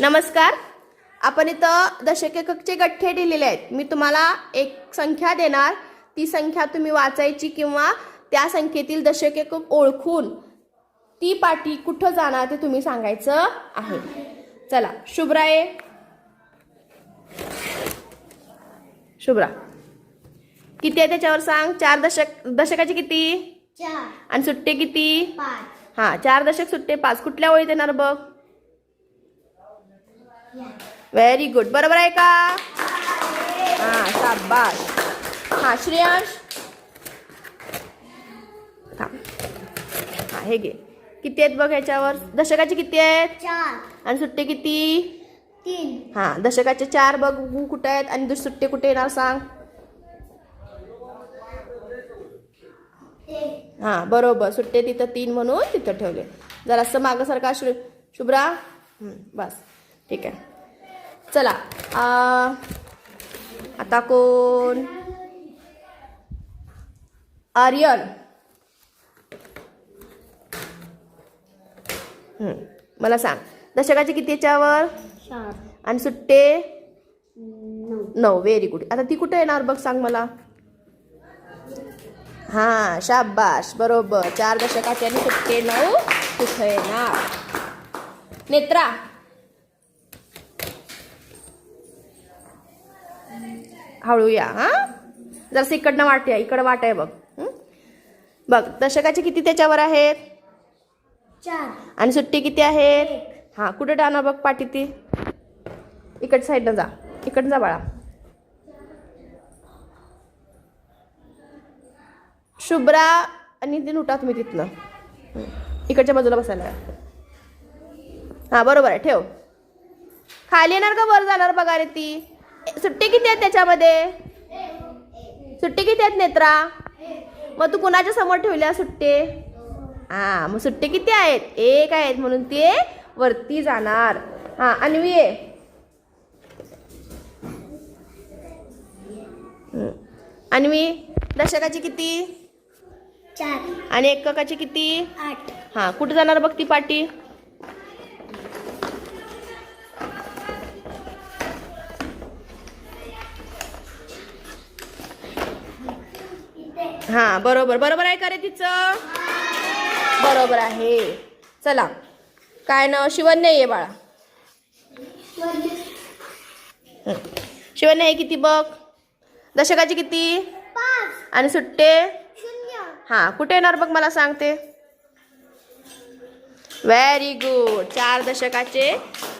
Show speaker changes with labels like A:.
A: नमस्कार. आपण इथं दशक एककचे गठ्ठे दिलेले आहेत. मी तुम्हाला एक संख्या देणार. ती संख्या तुम्ही वाचायची किंवा त्या संख्येतील दशक एकक ओळखून ती पाटी कुठं जाणार ते तुम्ही सांगायचं आहे. चला शुभ्रा ये शुभ्रा. किती आहे त्याच्यावर सांग? चार दशक दशकाचे किती?
B: चार.
A: आणि सुट्टे किती? हा चार दशक सुट्टे पाच. कुठल्या ओळीत येणार बघ? व्हेरी गुड बरोबर आहे का? हा शाबास. हा श्रेयांश. हा. हे घे. किती आहेत बघ ह्याच्यावर? दशकाचे किती आहेत?
B: चार.
A: आणि सुट्टे किती?
B: तीन.
A: हा दशकाचे चार बघ. कुठे आहेत? आणि दुस- सुट्टे कुठे येणार सांग? हा बरोबर. सुट्टे तिथं तीन म्हणून तिथं ठेवले. जरासं मागं सारखा शु शुभ्रा. बस. ठीक आहे. चला आ, आता कोण? आर्यन. मला सांग. दशकाचे किती याच्यावर? आणि सुट्टे?
B: नऊ.
A: व्हेरी गुड आता ती कुठे येणार बघ सांग मला. हा शाबाश बरोबर. चार दशकाचे आणि सुट्टे. नऊ कुठे येणार? नेत्रा. हळू या हा? जरासं इकडनं वाट या इकडं वाट आहे बघ? बघ दशकाचे किती त्याच्यावर आहेत?
B: चार.
A: आणि सुट्टी किती आहेत? हा कुठे टाळणार बघ पाठी ती? इकड साईडनं जा. इकडनं जा बाळा. शुभ्रा आणि ते उठा तुम्ही तिथनं. इकडच्या बाजूला बसायला. हा बरोबर आहे ठेव. खाली येणार का वर जाणार बघा रे ती? सुट्टी किती आहेत त्याच्यामध्ये? सुट्टी किती आहेत नेत्रा? मग तू कुणाच्या समोर ठेवल्या सुट्टे? हा मग सुट्टे किती आहेत? एक आहेत म्हणून ते वरती जाणार. हा अन्वी. अन्वी दशकाची किती?
B: चार.
A: आणि एककाची किती?
B: आठ.
A: हा कुठे जाणार बघ ती पाटी? हा बरोबर. बरोबर आहे का रे तिचं? बरोबर आहे. चला. काय ना शिवन्य आहे बाळा. हं. शिवन्य आहे किती बघ. दशकाची किती? आणि सुट्टे? हा कुठे येणार बघ मला सांगते. व्हेरी गुड चार दशकाचे